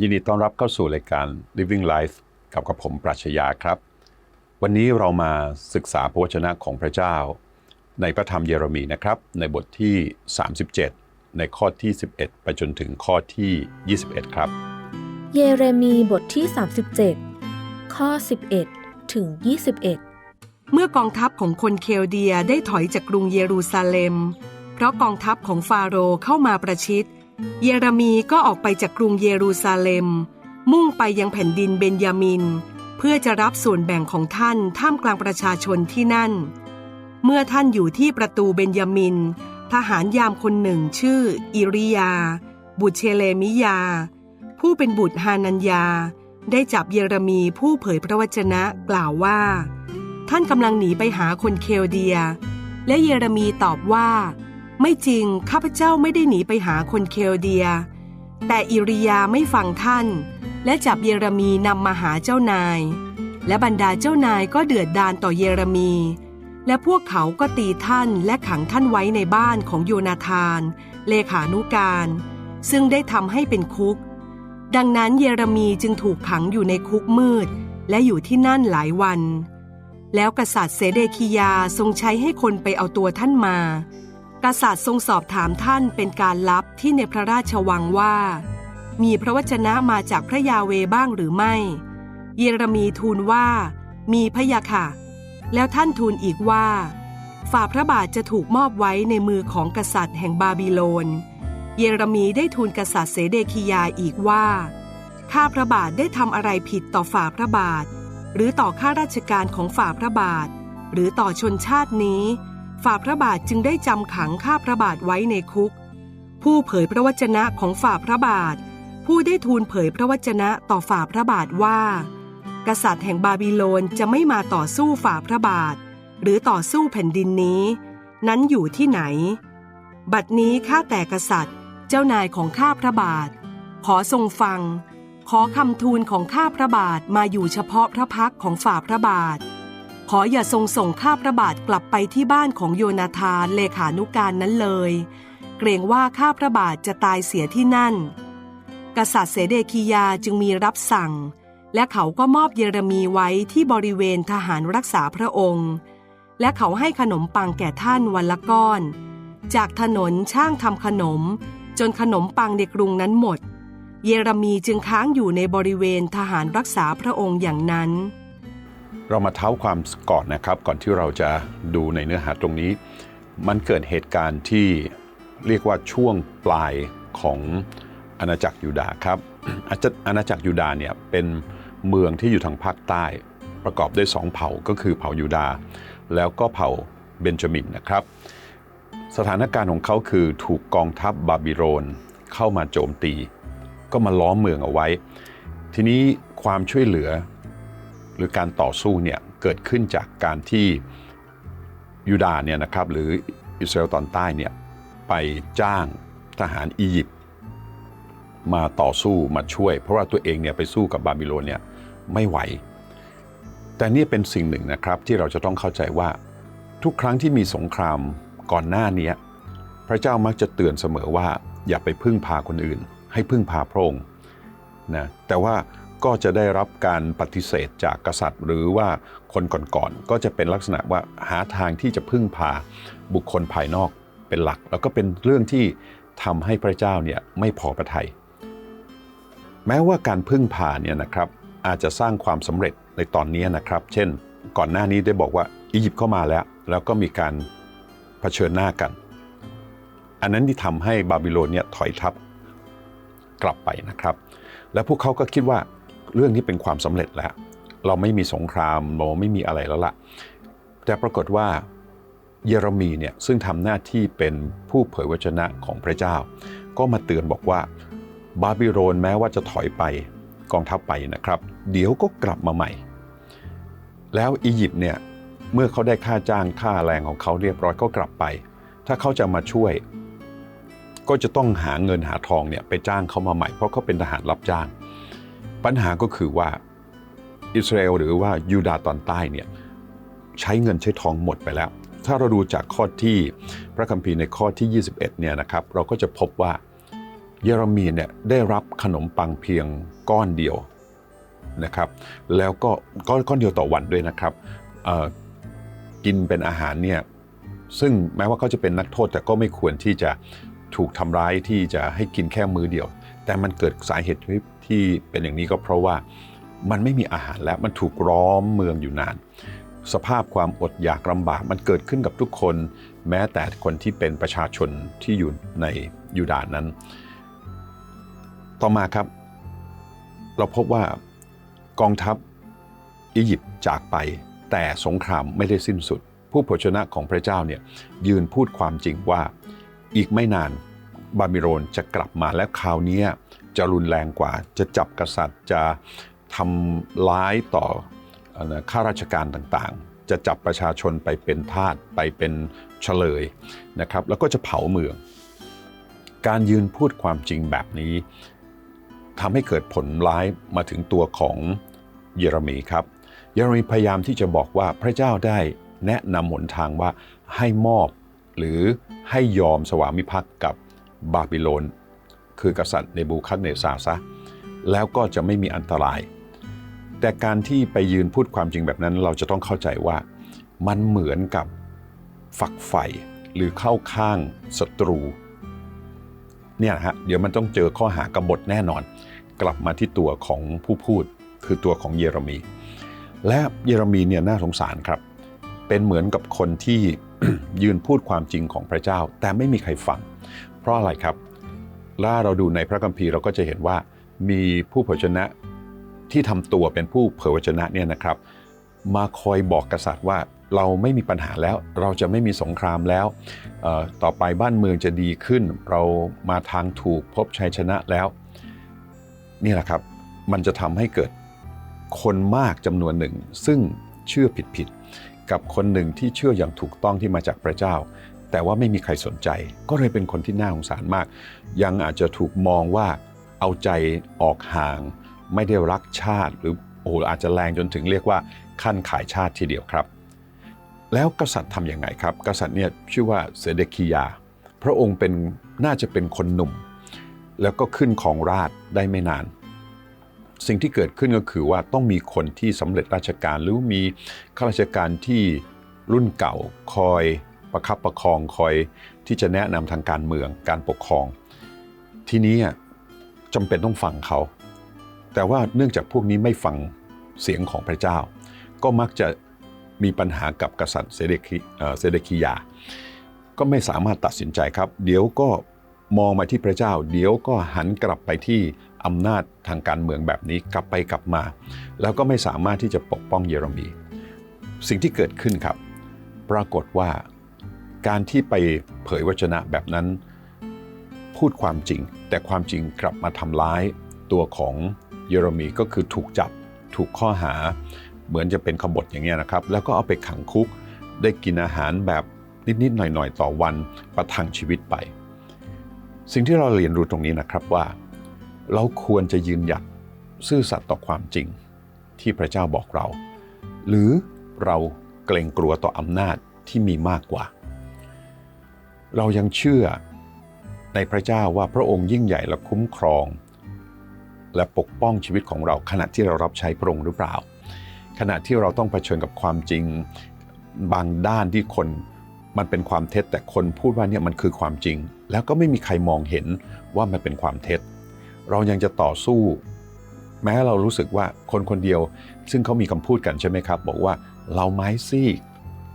ยินดีต้อนรับเข้าสู่รายการ Living Life กับกับผมปรัชญาครับ วันนี้เรามาศึกษาพระวจนะของพระเจ้า ในพระธรรมเยเรมีนะครับ ในบทที่ 37 ในข้อที่ 11 ไปจนถึงข้อที่ 21 ครับ เยเรมีบทที่ 37 ข้อ 11 ถึง 21 เมื่อกองทัพของคนเคลเดียได้ถอยจากกรุงเยรูซาเล็ม เพราะกองทัพของฟาโรห์เข้ามาประชิด เยเรมีก็ออกไปจากกรุงเยรูซาเล็ม มุ่งไปยังแผ่นดินเบนยามิน เพื่อจะรับส่วนแบ่งของท่านท่ามกลางประชาชนที่นั่น เมื่อท่านอยู่ที่ประตูเบนยามิน ทหารยามคนหนึ่งชื่อ อิริยา บุตรเชเลมิยา ผู้เป็นบุตรฮานัญญา ได้จับเยเรมีผู้เผยพระวจนะกล่าวว่า ท่านกำลังหนีไปหาคนเคลเดีย และเยเรมีตอบว่า ไม่จริงข้าพเจ้าไม่ได้หนีไปหาคนเคลเดีย แต่อิริยาไม่ฟังท่าน และจับเยเรมีนำมาหาเจ้านาย และบรรดาเจ้านายก็เดือดดานต่อเยเรมี และพวกเขาก็ตีท่านและขังท่านไว้ในบ้านของโยนาธาน เลขานุการ ซึ่งได้ทำให้เป็นคุก ดังนั้นเยเรมีจึงถูกขังอยู่ในคุกมืด และอยู่ที่นั่นหลายวัน แล้วกษัตริย์เสเดคียาทรงใช้ให้คนไปเอาตัวท่านมา กษัตริย์ทรงสอบถามท่านเป็นการลับที่ในพระราชวังว่า มีพระวจนะมาจากพระยาเวบ้างหรือไม่ เยเรมีทูลว่า มีพระยาค่ะ แล้วท่านทูลอีกว่า ฝ่าพระบาทจะถูกมอบไว้ในมือของกษัตริย์แห่งบาบิโลน เยเรมีได้ทูลกษัตริย์เสเดคียาอีกว่า ข้าพระบาทได้ทำอะไรผิดต่อฝ่าพระบาท หรือต่อข้าราชการของฝ่าพระบาท หรือต่อชนชาตินี้ ฝ่าพระบาทจึงได้จำขังข้าพระบาทไว้ในคุก ผู้เผยพระวจนะของฝ่าพระบาท ผู้ได้ทูลเผยพระวจนะต่อฝ่าพระบาทว่า กษัตริย์แห่งบาบิโลนจะไม่มาต่อสู้ฝ่าพระบาท หรือต่อสู้แผ่นดินนี้ นั้นอยู่ที่ไหน บัดนี้ข้าแต่กษัตริย์ เจ้านายของข้าพระบาท ขอทรงฟัง ขอคำทูลของข้าพระบาทมาอยู่เฉพาะพระพักของฝ่าพระบาท ขออย่าทรงส่งข้าพระบาทกลับไปที่บ้านของโยนาธานเลขานุการนั้นเลย เกรงว่าข้าพระบาทจะตายเสียที่นั่น กษัตริย์เสเดคียาจึงมีรับสั่ง และเขาก็มอบเยเรมีไว้ที่บริเวณทหารรักษาพระองค์ และเขาให้ขนมปังแก่ท่านวันละก้อน จากถนนช่างทำขนม จนขนมปังในกรุงนั้นหมด เยเรมีจึงค้างอยู่ในบริเวณทหารรักษาพระองค์อย่างนั้น เรามาเท้าความก่อนนะครับ ก่อนที่เราจะดูในเนื้อหาตรงนี้ มันเกิดเหตุการณ์ที่เรียกว่าช่วงปลายของอาณาจักรยูดาห์ครับอาณาจักรยูดาห์เนี่ยเป็นเมืองที่อยู่ทางภาคใต้ประกอบด้วยสองเผ่าก็คือเผ่ายูดาห์แล้วก็เผ่าเบนจามินนะครับ สถานการณ์ของเขาคือถูกกองทัพบาบิโลนเข้ามาโจมตี ก็มาล้อมเมืองเอาไว้ ทีนี้ความช่วยเหลือ หรือการต่อสู้เนี่ยเกิดขึ้นจากการที่ยูดาห์เนี่ยนะครับหรืออิสราเอลตอนใต้เนี่ยไปจ้างทหารอียิปต์มาต่อสู้มาช่วย เพราะว่าตัวเองเนี่ยไปสู้กับบาบิโลนเนี่ยไม่ไหว แต่นี่เป็นสิ่งหนึ่งนะครับที่เราจะต้องเข้าใจว่าทุกครั้งที่มีสงครามก่อนหน้านี้พระเจ้ามักจะเตือนเสมอว่าอย่าไปพึ่งพาคนอื่น ให้พึ่งพาพระองค์นะแต่ว่า ก็จะได้รับการปฏิเสธจากกษัตริย์ หรือว่าคนก่อนๆก็จะเป็นลักษณะว่าหาทางที่จะพึ่งพาบุคคลภายนอกเป็นหลัก แล้วก็เป็นเรื่องที่ทำให้พระเจ้าเนี่ยไม่พอพระทัยแม้ว่าการพึ่งพาเนี่ยนะครับอาจจะสร้างความสำเร็จในตอนนี้นะครับ เช่น ก่อนหน้านี้ได้บอกว่าอียิปต์เข้ามาแล้ว แล้วก็มีการเผชิญหน้ากัน อันนั้นที่ทำให้บาบิโลนเนี่ยถอยทัพกลับไปนะครับ และพวกเขาก็คิดว่า เรื่องนี้เป็นความสำเร็จแล้ว เราไม่มีสงครามเราไม่มีอะไรแล้วล่ะ แต่ปรากฏว่าเยเรมีเนี่ยซึ่งทำหน้าที่เป็นผู้เผยวจนะของพระเจ้า ก็มาเตือนบอกว่าบาบิโลนแม้ว่าจะถอยไปกองทัพไปนะครับ เดี๋ยวก็กลับมาใหม่ แล้วอียิปต์เนี่ยเมื่อเขาได้ค่าจ้างค่าแรงของเขาเรียบร้อยก็กลับไป ถ้าเขาจะมาช่วย ก็จะต้องหาเงินหาทองเนี่ยไปจ้างเขามาใหม่เพราะเขาเป็นทหารรับจ้าง ปัญหาก็คือว่าอิสราเอลหรือว่ายูดาตอนใต้เนี่ยใช้เงินใช้ทองหมดไปแล้ว ถ้าเราดูจากข้อที่พระคัมภีร์ในข้อที่ 21เนี่ยนะครับเราก็จะพบว่าเยเรมีเนี่ยได้รับขนมปังเพียงก้อนเดียวนะครับ แล้วก็ก้อนก้อนเดียวต่อวันด้วยนะครับกินเป็นอาหารเนี่ยซึ่งแม้ว่าเขาจะเป็นนักโทษแต่ก็ไม่ควรที่จะถูกทำร้ายที่จะให้กินแค่มื้อเดียว แต่มันเกิดสาเหตุ ที่เป็นอย่างนี้ก็เพราะว่ามันไม่มีอาหารแล้วมันถูกล้อมเมืองอยู่นาน สภาพความอดอยากลำบากมันเกิดขึ้นกับทุกคน แม้แต่คนที่เป็นประชาชนที่อยู่ในยูดาห์นั้น ต่อมาครับ เราพบว่ากองทัพอียิปต์จากไป แต่สงครามไม่ได้สิ้นสุด ผู้เผชนะของพระเจ้าเนี่ยยืนพูดความจริงว่าอีกไม่นานบาบิโลนจะกลับมาและคราวนี้ จะรุนแรงกว่า จะจับกษัตริย์จะทำร้ายต่อข้าราชการต่างๆ จะจับประชาชนไปเป็นทาสไปเป็นเฉลยนะครับ แล้วก็จะเผาเมือง การยืนพูดความจริงแบบนี้ทำให้เกิดผลร้ายมาถึงตัวของเยเรมีครับ เยเรมีพยายามที่จะบอกว่าพระเจ้าได้แนะนำหนทางว่าให้มอบหรือให้ยอมสวามิภักดิ์กับบาบิโลน คือกษัตริย์เนบูคัดเนซาซะแล้วก็จะไม่มีอันตราย แต่การที่ไปยืนพูดความจริงแบบนั้น เราจะต้องเข้าใจว่ามันเหมือนกับฝักใฝ่หรือเข้าข้างศัตรูเนี่ยฮะเดี๋ยวมันต้องเจอข้อหากบฏแน่นอน กลับมาที่ตัวของผู้พูดคือตัวของเยเรมี และเยเรมีเนี่ยน่าสงสารครับ เป็นเหมือนกับคนที่ยืนพูดความจริงของพระเจ้า แต่ไม่มีใครฟัง เพราะอะไรครับ ล่าเราดูในพระคัมภีร์เราก็จะเห็นว่ามีผู้เผยชนะที่ทำตัวเป็นผู้เผยวจนะเนี่ยนะครับ มาคอยบอกกษัตริย์ว่าเราไม่มีปัญหาแล้วเราจะไม่มีสงครามแล้ว ต่อไปบ้านเมืองจะดีขึ้น เรามาทางถูกพบชัยชนะแล้วนี่แหละครับมันจะทำให้เกิดคนมากจำนวนหนึ่ง ซึ่งเชื่อผิดๆกับคนหนึ่งที่เชื่ออย่างถูกต้องที่มาจากพระเจ้า แต่ว่าไม่มีใครสนใจ ก็เลยเป็นคนที่น่าสงสารมาก ยังอาจจะถูกมองว่าเอาใจออกห่าง ไม่ได้รักชาติหรือโอ้โหอาจจะแรงจนถึงเรียกว่าขั้นขายชาติทีเดียวครับ แล้วกษัตริย์ทำอย่างไงครับ กษัตริย์เนี่ยชื่อว่าเซเดคิยา พระองค์เป็นน่าจะเป็นคนหนุ่ม แล้วก็ขึ้นของราชได้ไม่นาน สิ่งที่เกิดขึ้นก็คือว่าต้องมีคนที่สำเร็จราชการหรือมีข้าราชการที่รุ่นเก่าคอย ประคับประคองคอยที่จะแนะนำทางการเมืองการปกครอง ทีนี้อะจำเป็นต้องฟังเขา แต่ว่าเนื่องจากพวกนี้ไม่ฟังเสียงของพระเจ้า ก็มักจะมีปัญหากับกษัตริย์เซเดคิเซเดคิยา ก็ไม่สามารถตัดสินใจครับ เดี๋ยวก็มองมาที่พระเจ้า เดี๋ยวก็หันกลับไปที่อำนาจทางการเมืองแบบนี้กลับไปกลับมา แล้วก็ไม่สามารถที่จะปกป้องเยเรมี สิ่งที่เกิดขึ้นครับ ปรากฏว่า การที่ไปเผยวจนะแบบนั้น พูดความจริง แต่ความจริงกลับมาทำร้ายตัวของเยเรมีก็คือถูกจับถูกข้อหา เหมือนจะเป็นขบฏอย่างเงี้ยนะครับ แล้วก็เอาไปขังคุกได้กินอาหารแบบนิดๆหน่อยๆ ต่อวันประทังชีวิตไป สิ่งที่เราเรียนรู้ตรงนี้นะครับว่า เราควรจะยืนหยัดซื่อสัตย์ต่อความจริงที่พระเจ้าบอกเรา หรือเราเกรงกลัวต่ออำนาจที่มีมากกว่า เรายังเชื่อในพระเจ้าว่าพระองค์ยิ่งใหญ่และคุ้มครอง และปกป้องชีวิตของเราขณะที่เรารับใช้พระองค์หรือเปล่า ขณะที่เราต้องเผชิญกับความจริงบางด้านที่คนมันเป็นความเท็จ แต่คนพูดว่าเนี่ยมันคือความจริง แล้วก็ไม่มีใครมองเห็นว่ามันเป็นความเท็จ เรายังจะต่อสู้ แม้เรารู้สึกว่าคนคนเดียว ซึ่งเขามีคำพูดกันใช่ไหมครับ บอกว่าเราไม้ซีก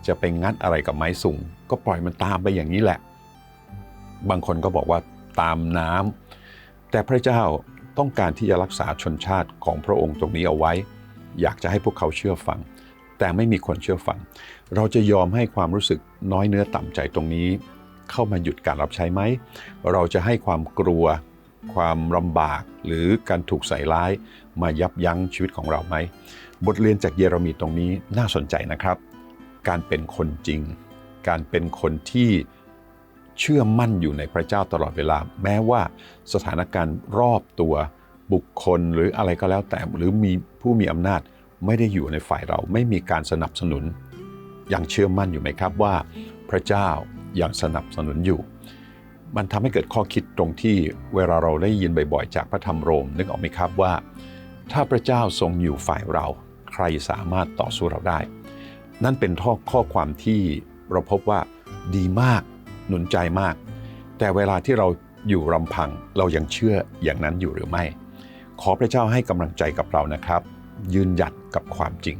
จะไปงัดอะไรกับไม้สูงก็ปล่อยมันตามไปอย่างนี้แหละ บางคนก็บอกว่าตามน้ำแต่พระเจ้าต้องการที่จะรักษาชนชาติของพระองค์ตรงนี้เอาไว้ อยากจะให้พวกเขาเชื่อฟัง แต่ไม่มีคนเชื่อฟัง เราจะยอมให้ความรู้สึกน้อยเนื้อต่ำใจตรงนี้ เข้ามาหยุดการรับใช้ไหม เราจะให้ความกลัว ความลำบากหรือการถูกใส่ร้าย มายับยั้งชีวิตของเราไหม บทเรียนจากเยเรมีตรงนี้น่าสนใจนะครับ การเป็นคนจริง การเป็นคนที่ เชื่อมั่นอยู่ในพระเจ้าตลอดเวลา แม้ว่าสถานการณ์รอบตัวบุคคลหรืออะไรก็แล้วแต่หรือมีผู้มีอำนาจไม่ได้อยู่ในฝ่ายเราไม่มีการสนับสนุน ยังเชื่อมั่นอยู่ไหมครับว่า พระเจ้ายังสนับสนุนอยู่ มันทำให้เกิดข้อคิดตรงที่เวลาเราได้ยินบ่อยๆ จากพระธรรมโรมนึกออกไหมครับว่า ถ้าพระเจ้าทรงอยู่ฝ่ายเรา ใครสามารถต่อสู้เราได้ นั่นเป็นข้อข้อความที่เราพบว่าดีมาก หนุนใจมาก แต่เวลาที่เราอยู่ลำพังเรายังเชื่ออย่างนั้นอยู่หรือไม่ ขอพระเจ้าให้กำลังใจกับเรานะครับ ยืนหยัดกับความจริง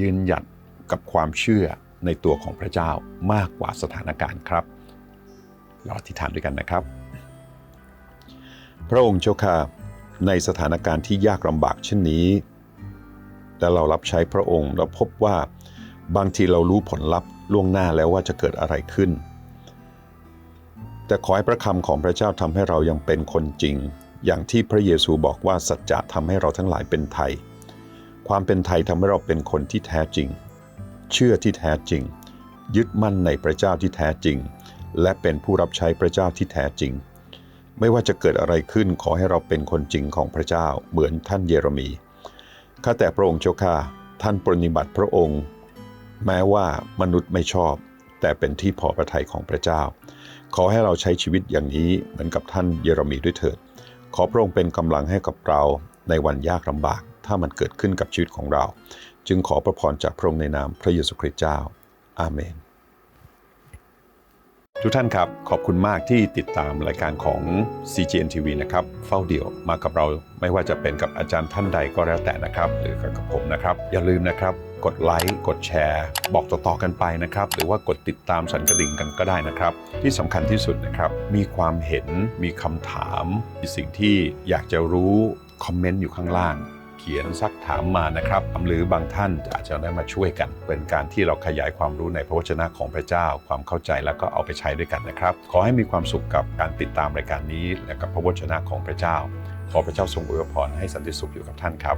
ยืนหยัดกับความเชื่อในตัวของพระเจ้ามากกว่าสถานการณ์ครับ เราอธิษฐานด้วยกันนะครับ พระองค์เจ้าค่ะในสถานการณ์ที่ยากลำบากเช่นนี้ และเรารับใช้พระองค์เราพบว่าบางทีเรารู้ผลลัพธ์ล่วงหน้าแล้วว่าจะเกิดอะไรขึ้น แต่ขอให้พระคำของพระเจ้าทำให้เรายังเป็นคนจริง อย่างที่พระเยซูบอกว่าสัจจะทำให้เราทั้งหลายเป็นไทย ความเป็นไทยทำให้เราเป็นคนที่แท้จริง เชื่อที่แท้จริง ยึดมั่นในพระเจ้าที่แท้จริง และเป็นผู้รับใช้พระเจ้าที่แท้จริง ไม่ว่าจะเกิดอะไรขึ้นขอให้เราเป็นคนจริงของพระเจ้าเหมือนท่านเยเรมีข้าแต่พระองค์เจ้าข้าท่านปรนนิบัติพระองค์ แม้ว่ามนุษย์ไม่ชอบ แต่เป็นที่พอพระทัยของพระเจ้า ขอให้เราใช้ชีวิตอย่างนี้เหมือนกับท่านเยเรมีด้วยเถิด ขอพระองค์เป็นกำลังให้กับเราในวันยากลำบาก ถ้ามันเกิดขึ้นกับชีวิตของเรา จึงขอประพรจากพระองค์ในนามพระเยซูคริสต์เจ้า อาเมน ทุกท่านครับ ขอบคุณมากที่ติดตามรายการของ CGN TV นะครับ เฝ้าเดี่ยวมากับเราไม่ว่าจะเป็นกับอาจารย์ท่านใดก็แล้วแต่นะครับ หรือกับผมนะครับ อย่าลืมนะครับ กดไลค์กดแชร์ บอกต่อๆกันไปนะครับ หรือว่ากดติดตามสันกระดิ่งกันก็ได้นะครับ ที่สำคัญที่สุดนะครับ มีความเห็นมีคำถามมีสิ่งที่อยากจะรู้คอมเมนต์อยู่ข้างล่าง ขียนซักถามมานะครับหรือบางท่านอาจจะได้มาช่วยกัน เป็นการที่เราขยายความรู้ในพระวจนะของพระเจ้า ความเข้าใจแล้วก็เอาไปใช้ด้วยกันนะครับ ขอให้มีความสุขกับการติดตามรายการนี้ และกับพระวจนะของพระเจ้า ขอพระเจ้าทรงอวยพรให้สันติสุขอยู่กับท่านครับ